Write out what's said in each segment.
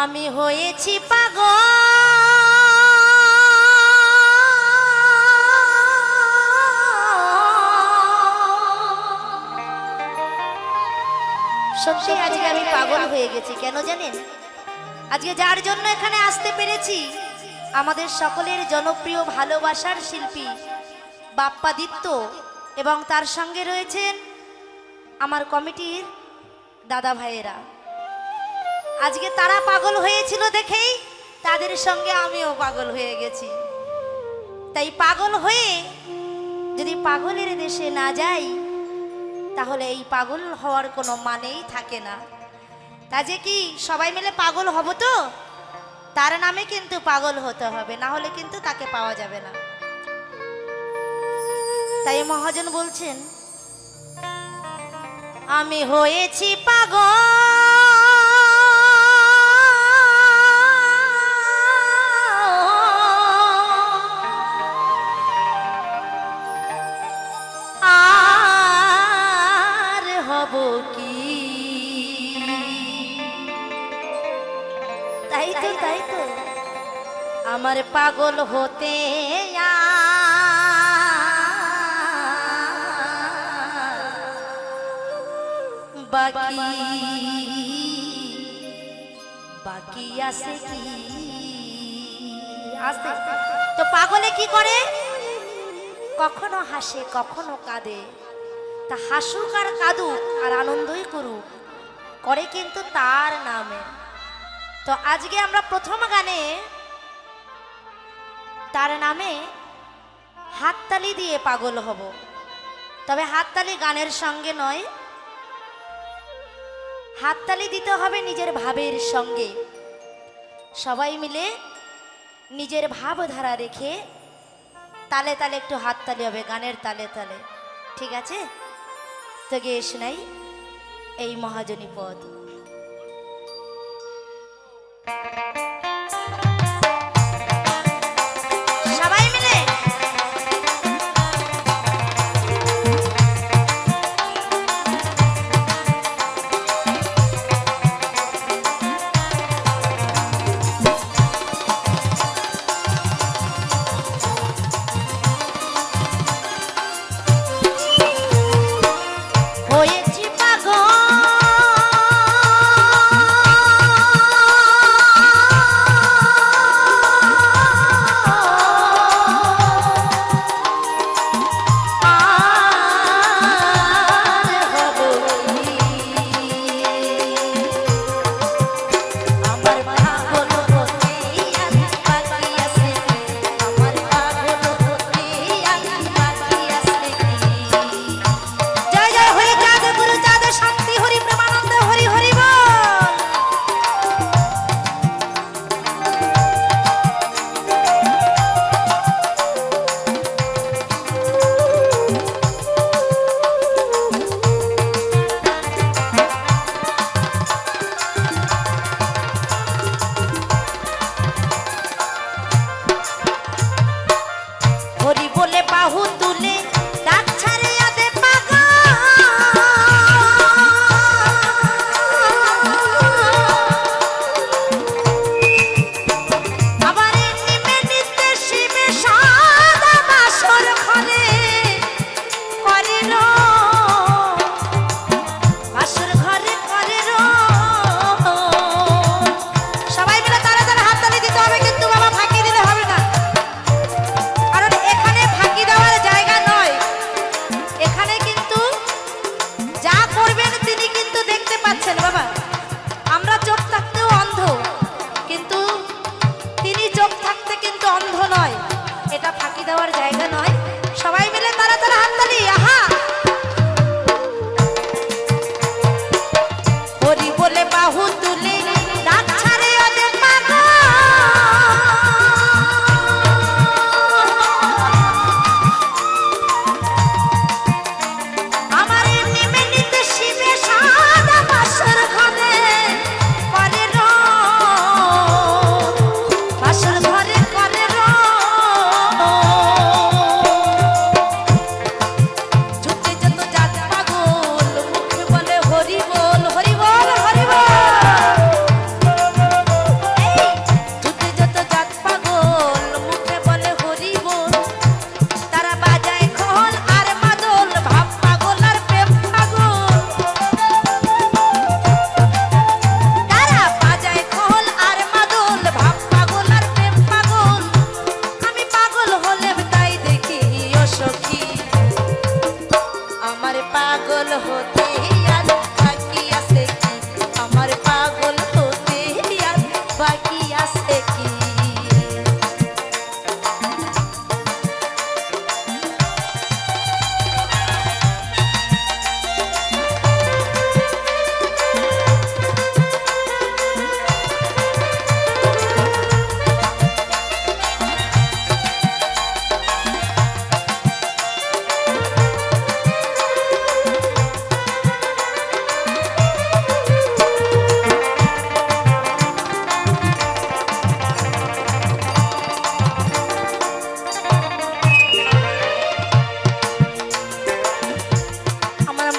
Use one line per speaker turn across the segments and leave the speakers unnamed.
আমি হয়েছি পাগল। সত্যি আজকে আমি পাগল হয়ে গেছি কেন জানেন? আজকে যার জন্য এখানে আসতে পেরেছি আমাদের সকলের জনপ্রিয় ভালোবাসার শিল্পী বাপ্পাদিত্য এবং তার সঙ্গে রয়েছেন আমার কমিটির দাদা ভাইয়েরা। আজকে তারা পাগল হয়েছিল দেখেই তাদের সঙ্গে আমিও পাগল হয়ে গেছি। তাই পাগল হয়ে যদি পাগলের দেশে না যাই, তাহলে এই পাগল হওয়ার কোনো মানেই থাকে না। তা যে কি সবাই মিলে পাগল হব তো? তার নামে কিন্তু পাগল হতে হবে, না হলে কিন্তু তাকে পাওয়া যাবে না। তাই মহাজন বলছেন, আমি হয়েছি পাগল। আমার পাগল হতে বাকি বাকি আছে কি? আছে। তো পাগলে কি করে? কখনো হাসে, কখনো কাঁদে। তা হাসুক আর কাঁদুক আর আনন্দই করুক, করে কিন্তু তার নামে। তো আজকে আমরা প্রথম গানে তার নামে হাততালি দিয়ে পাগল হব। তবে হাততালি গানের সঙ্গে নয়, হাততালি দিতে হবে নিজের ভাবের সঙ্গে। সবাই মিলে নিজের ভাবধারা রেখে তালে তালে একটু হাততালি হবে, গানের তালে তালে। ঠিক আছে? তো গিয়ে শোনাই এই মহাজনী পদ।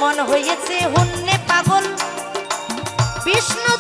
এমন হয়েছে হুন্নে পাগল? বিষ্ণু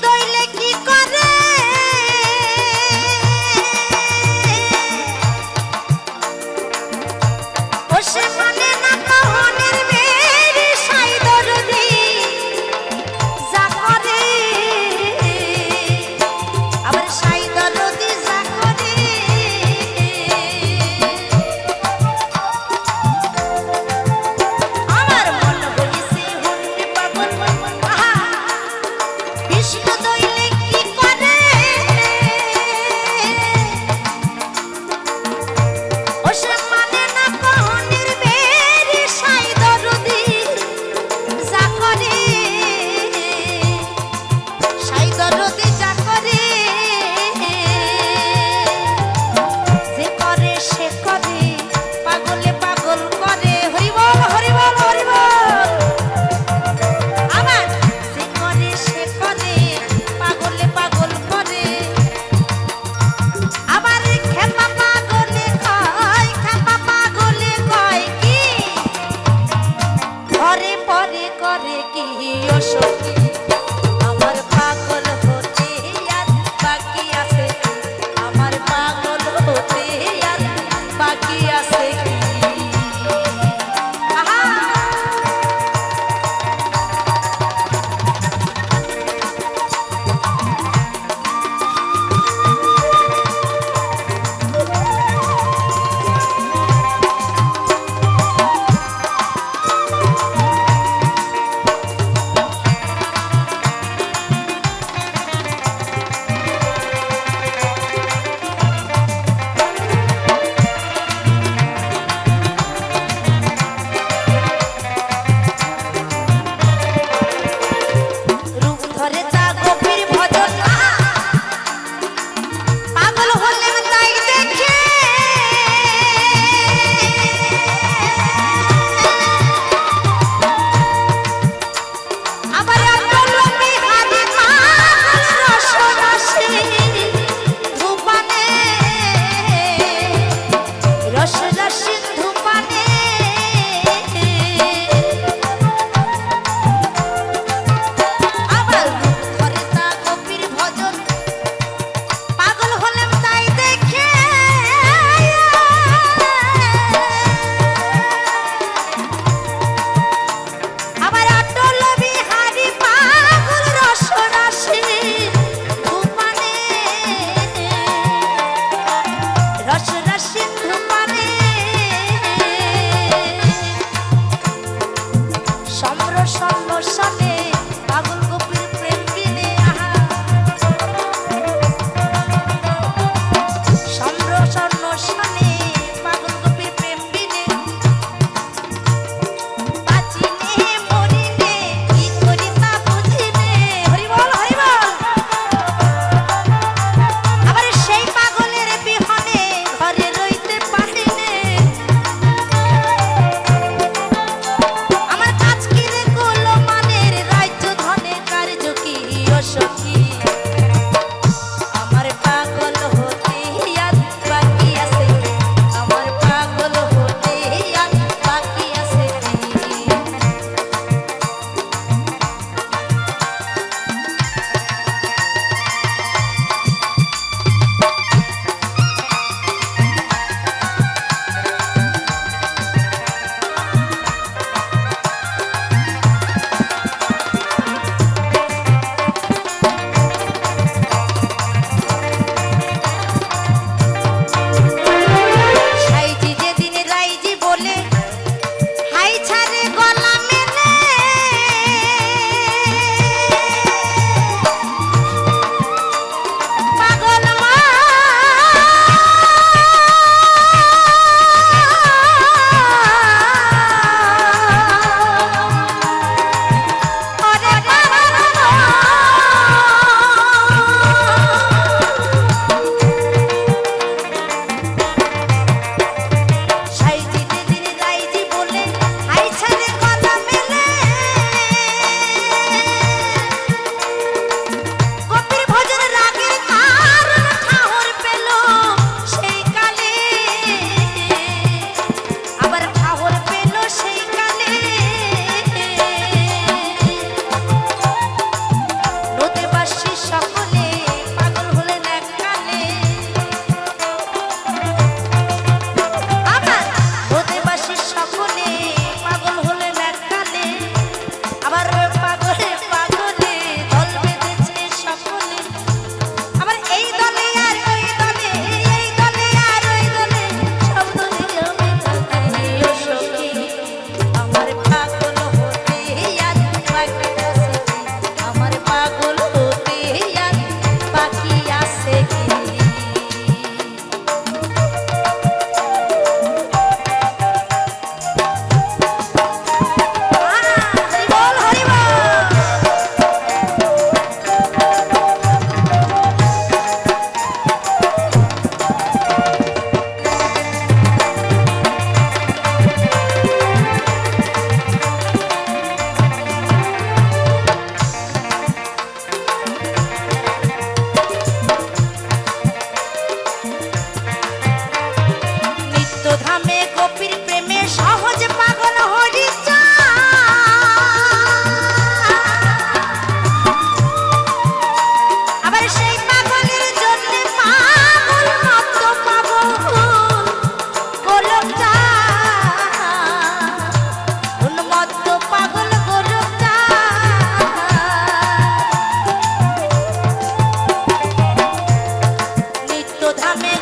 ধামে